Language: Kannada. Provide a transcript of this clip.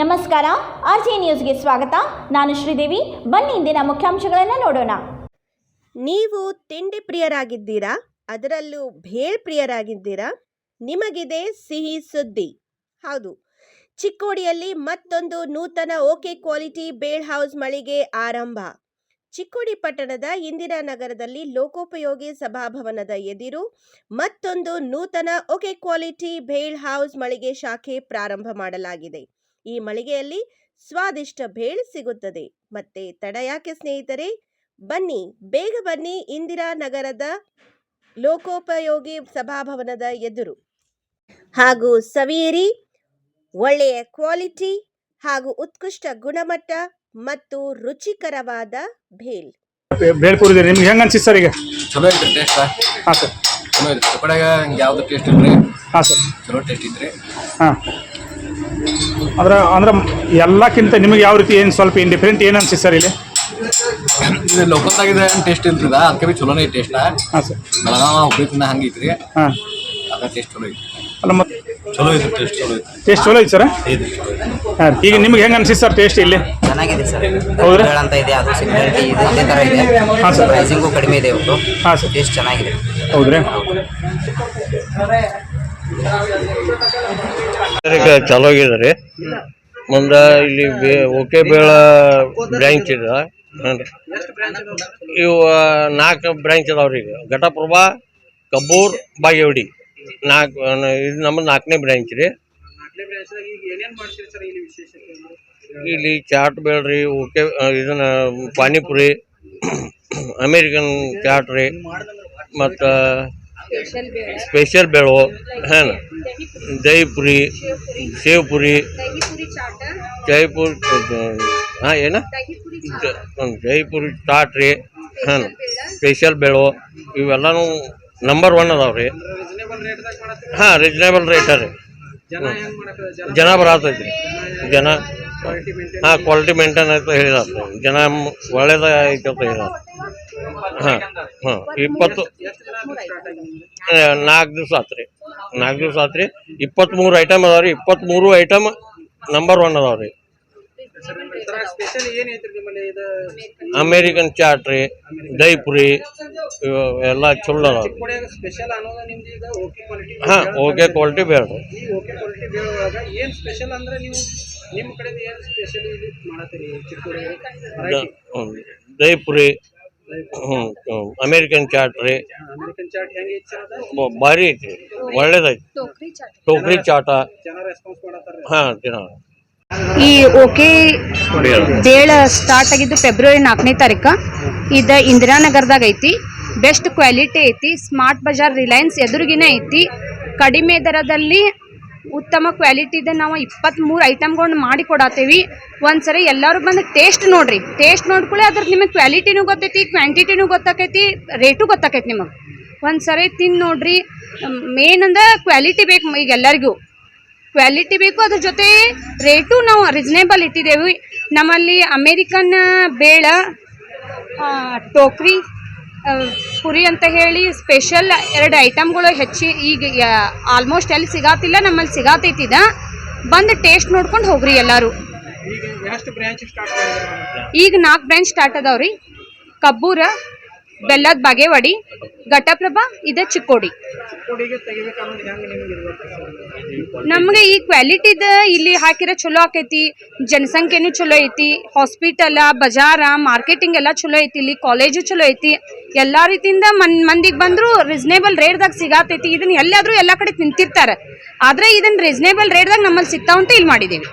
ನಮಸ್ಕಾರ ಆರ್ ಜೆ ನ್ಯೂಸ್ಗೆ ಸ್ವಾಗತ. ನಾನು ಶ್ರೀದೇವಿ. ಬನ್ನಿ ಇಂದಿನ ಮುಖ್ಯಾಂಶಗಳನ್ನು ನೋಡೋಣ. ನೀವು ತಿಂಡಿ ಪ್ರಿಯರಾಗಿದ್ದೀರಾ? ಅದರಲ್ಲೂ ಭೇಳ್ ಪ್ರಿಯರಾಗಿದ್ದೀರಾ? ನಿಮಗಿದೆ ಸಿಹಿ ಸುದ್ದಿ. ಹೌದು. ಚಿಕ್ಕೋಡಿಯಲ್ಲಿ ಮತ್ತೊಂದು ನೂತನ ಓಕೆ ಕ್ವಾಲಿಟಿ ಬೇಳ್ ಹೌಸ್ ಮಳಿಗೆ ಆರಂಭ. ಚಿಕ್ಕೋಡಿ ಪಟ್ಟಣದ ಇಂದಿರಾನಗರದಲ್ಲಿ ಲೋಕೋಪಯೋಗಿ ಸಭಾಭವನದ ಎದುರು ಮತ್ತೊಂದು ನೂತನ ಓಕೆ ಕ್ವಾಲಿಟಿ ಭೇಳ್ ಹೌಸ್ ಮಳಿಗೆ ಶಾಖೆ ಪ್ರಾರಂಭ ಮಾಡಲಾಗಿದೆ. ಈ ಮಳಿಗೆಯಲ್ಲಿ ಸ್ವಾದಿಷ್ಟ ಭೇಳ್ ಸಿಗುತ್ತದೆ. ಮತ್ತೆ ತಡ ಯಾಕೆ ಸ್ನೇಹಿತರೆ? ಬನ್ನಿ ಬೇಗ ಬನ್ನಿ ಇಂದಿರಾ ನಗರದ ಲೋಕೋಪಯೋಗಿ ಸಭಾಭವನದ ಎದುರು. ಹಾಗೂ ಸವಿಯಿರಿ ಒಳ್ಳೆಯ ಕ್ವಾಲಿಟಿ ಹಾಗೂ ಉತ್ಕೃಷ್ಟ ಗುಣಮಟ್ಟ ಮತ್ತು ರುಚಿಕರವಾದ ಭೇಲ್ ಬೇಳ್ಪುರಿದೆ ನಿಮ್ಗೆ ಹೆಂಗೆ ಅನ್ಸಿತ್ತು ಸರ್ ಈಗ? ಚಲೋ ಟೇಸ್ಟ್ ಹಾಂ ಸರ್. ಚಲೋ ಯಾವ್ದು ಟೇಸ್ಟ್ ಇಲ್ರಿ? ಹಾಂ ಸರ್. ಚಲೋ ಟೇಸ್ಟ್ ಹಾಂ. ಅಂದ್ರೆ ಅಂದ್ರೆ ಎಲ್ಲಕ್ಕಿಂತ ನಿಮಗೆ ಯಾವ ರೀತಿ ಏನು ಸ್ವಲ್ಪ ಏನು ಡಿಫ್ರೆಂಟ್ ಏನು ಅನ್ಸಿ ಸರ್ ಇಲ್ಲಿ? ಇದು ಲೋಕಲ್ದಾಗಿದೆ ಟೇಸ್ಟ್ ಇಲ್ರಿ ಇದ ಅದಕ್ಕೆ ಬಿ ಚಲೋನೇ ಐತಿ ಟೇಸ್ಟ್ ಹಾಂ ಸರ್. ಬೆಳಗಾವ ಹುಬ್ಳಿ ತಿನ್ನ ಹಂಗೆ ಐತ್ರಿ. ಹಾಂ. ಅದ ಟೇಸ್ಟ್ ಚಲೋ ಐತಿ ಅಲ್ಲ ಮತ್ತೆ ಚಲೋ ಐತಿ ಟೇಸ್ಟ್ ಚಲೋ ಐತಿ ಟೇಸ್ಟ್ ಚಲೋ ಐತಿ ಸರ್ ಹಾಂ? ಈಗ ನಿಮ್ಗೆ ಹೆಂಗೆ ಅನ್ಸಿತ್ತು ಸರ್ ಟೇಸ್ಟ್ ಇಲ್ಲಿ? ಚೆನ್ನಾಗಿದೆ ಸರ್. ಹೌದ್ರಿ? ಬೇಳ ಅಂತ ಇದೆ ಅದು ಸಿಮಿಲಾರಿಟಿ ಇದೆ ಇದೇ ಥರ ಇದೆ. ಹಾಂ ಸರ್. ಪ್ರೈಸಿಂಗು ಕಡಿಮೆ ಇದೆ ಇವರು ಹಾಂ ಸರ್. ಟೇಸ್ಟ್ ಚೆನ್ನಾಗಿದೆ. ಹೌದ್ರಿ? ಚಾಲೂ ಆಗಿದ್ದಾರೆ ಮುಂದೆ ಇಲ್ಲಿ ಓಕೆ ಬೇಳ ಬ್ರಾಂಚ್ ಇದೆ. ಇವ ರೀ ನಾಲ್ಕು ಬ್ರಾಂಚ್ ಅದಾವ್ರಿ ಈಗ. ಘಟಪ್ರಭಾ, ಕಬ್ಬೂರ್, ಬಾಗೇವಡಿ. ನಾಲ್ಕು ಇದು ನಮ್ಮ ನಾಲ್ಕನೇ ಬ್ರಾಂಚ್ ರೀ. ಇಲ್ಲಿ ಚಾಟ್ ಬೇಳ್ರಿ, ಓಕೆ ಇದನ್ನ ಪಾನಿಪುರಿ, ಅಮೇರಿಕನ್ ಚಾಟ್ ರೀ. ಮತ್ತು ಸ್ಪೆಷಲ್ ಬೇಳು. ಹಾಂ ಜೈಪುರಿ ಸೇವ್ಪುರಿ. ಜೈಪುರಿ ಪುರಿ ಜೈಪುರ್ ಹಾಂ ಏನು? ಜೈಪುರಿ ಪುರಿ ಚಾಟ್. ರೀ ಹಾಂ ಸ್ಪೆಷಲ್ ಬೇಳು. ಇವೆಲ್ಲನೂ ನಂಬರ್ ಒನ್ ಅದಾವೆ ರೀ. ಹಾಂ ರೀಸನೇಬಲ್ ರೇಟ್ ರೀ. ಜನ ಬರತೈತಿ ಜನ ಹಾಂ ಕ್ವಾಲಿಟಿ ಮೇಂಟೈನ್ ಆಯ್ತು ಹೇಳಿದಾರೆ. ಜನ ಒಳ್ಳೇದ ಐತೆ ಅಂತ ಹೇಳಿದಾರೆ. ಹಾಂ ಹಾಂ. ಇಪ್ಪತ್ತು ನಾಲ್ಕು ದಿವಸ ಆತ್ರಿ. ನಾಲ್ಕು ದಿವಸ ಆತ್ರಿ. ಇಪ್ಪತ್ತ್ಮೂರು ಐಟಮ್ ಅದಾವ ರೀ ಇಪ್ಪತ್ತ್ಮೂರು ಐಟಮ್ ನಂಬರ್ ಒನ್ ಅದಾವ ರೀ ಅಮೇರಿಕನ್ ಚಾಟ್ ರೀ ದಹಿ ಪುರಿ ಇವು ಎಲ್ಲ ಚಲೋ ಅದಾವ ಹಾಂ, ಓಕೆ ಕ್ವಾಲಿಟಿ ಬೇಡ್ರಿ. ಈ ಹ್ಞೂ ಅಮೇರಿಕನ್ ಚಾಟ್ ರೀ. ಅಮೆರಿಕನ್ ಚಾಟ್ ಹೆಂಗೆ ಬ- ಭಾರಿ ಐತಿ ಒಳ್ಳೇದೈತಿ ಟೋಕ್ರಿ ಚಾಟ ಜನ ರೆಸ್ಪಾನ್ಸ್ ಮಾಡತ್ತಾರ ಹಾಂ ತಿನ್ನ ಈ ಓಕೆ ಬೇಳ ಸ್ಟಾರ್ಟ್ ಆಗಿದ್ದು ಫೆಬ್ರವರಿ ನಾಲ್ಕನೇ ತಾರೀಕು. ಇದ ಇಂದಿರಾನಗರದಾಗ ಐತಿ. ಬೆಸ್ಟ್ ಕ್ವಾಲಿಟಿ ಐತಿ. ಸ್ಮಾರ್ಟ್ ಬಜಾರ್ ರಿಲಯನ್ಸ್ ಎದುರುಗಿನ ಐತಿ. ಕಡಿಮೆ ದರದಲ್ಲಿ ಉತ್ತಮ ಕ್ವಾಲಿಟಿದ ನಾವು ಇಪ್ಪತ್ತ್ಮೂರು ಐಟಮ್ಗಳನ್ನ ಮಾಡಿ ಕೊಡತ್ತೇವಿ ಒಂದ್ಸರಿ ಎಲ್ಲರೂ ಬಂದು ಟೇಸ್ಟ್ ನೋಡ್ರಿ. ಟೇಸ್ಟ್ ನೋಡ್ಕೊಳ್ಳಿ ಅದ್ರ ನಿಮಗೆ ಕ್ವಾಲಿಟಿನೂ ಗೊತ್ತೈತಿ ಕ್ವಾಂಟಿಟಿನೂ ಗೊತ್ತಾಕೈತಿ ರೇಟು ಗೊತ್ತಾಕೈತಿ ನಿಮಗೆ. ಒಂದ್ಸರಿ ತಿಂದು ನೋಡ್ರಿ. ಮೇನ್ ಅಂದ್ರೆ ಕ್ವಾಲಿಟಿ ಬೇಕು ಈಗ ಎಲ್ಲರಿಗೂ. ಕ್ವಾಲಿಟಿ ಬೇಕು, ಅದ್ರ ಜೊತೆ ರೇಟು ನಾವು ರೀಸನೇಬಲ್ ಇಟ್ಟಿದ್ದೇವೆ ನಮ್ಮಲ್ಲಿ ಅಮೇರಿಕನ್ ಬೇಳ ಟೋಕ್ರಿ ಪುರಿ ಅಂತ ಹೇಳಿ ಸ್ಪೆಷಲ್ ಎರಡು ಐಟಮ್ಗಳು ಹೆಚ್ಚಿ ಈಗ ಆಲ್ಮೋಸ್ಟ್ ಎಲ್ಲಿ ಸಿಗಾತಿಲ್ಲ ನಮ್ಮಲ್ಲಿ ಸಿಗಾತೈತಿದ ಬಂದು ಟೇಸ್ಟ್ ನೋಡ್ಕೊಂಡು ಹೋಗ್ರಿ ಎಲ್ಲರೂ. ಈಗ ನಾಲ್ಕು ಬ್ರ್ಯಾಂಚ್ ಸ್ಟಾರ್ಟ್ ಅದಾವ್ರಿ. ಕಬ್ಬೂರ ಬೆಲ್ಲದ ಬಾಗೇವಾಡಿ ಘಟಪ್ರಭಾ ಇದೆ ಚಿಕ್ಕೋಡಿ. ನಮ್ಗೆ ಈ ಕ್ವಾಲಿಟಿದ ಇಲ್ಲಿ ಹಾಕಿರೋ ಚಲೋ ಆಕೈತಿ. ಜನಸಂಖ್ಯೆನೂ ಚಲೋ ಐತಿ. ಹಾಸ್ಪಿಟಲ್ ಬಜಾರ ಮಾರ್ಕೆಟಿಂಗ್ ಎಲ್ಲ ಚಲೋ ಐತಿ ಇಲ್ಲಿ. ಕಾಲೇಜು ಚಲೋ ಐತಿ. ಎಲ್ಲಾ ರೀತಿಯಿಂದ ಮನ್ ಮಂದಿಗೆ ಬಂದ್ರು ರೀಸನೇಬಲ್ ರೇಟ್ದಾಗ ಸಿಗಾತೈತಿ. ಇದನ್ನ ಎಲ್ಲಾದ್ರೂ ಎಲ್ಲ ಕಡೆ ತಿಂತಿರ್ತಾರೆ. ಆದ್ರೆ ಇದನ್ನ ರೀಸನೇಬಲ್ ರೇಟ್ದಾಗ ನಮ್ಮಲ್ಲಿ ಸಿಗ್ತಾವಂತ ಇಲ್ಲಿ ಮಾಡಿದ್ದೀವಿ.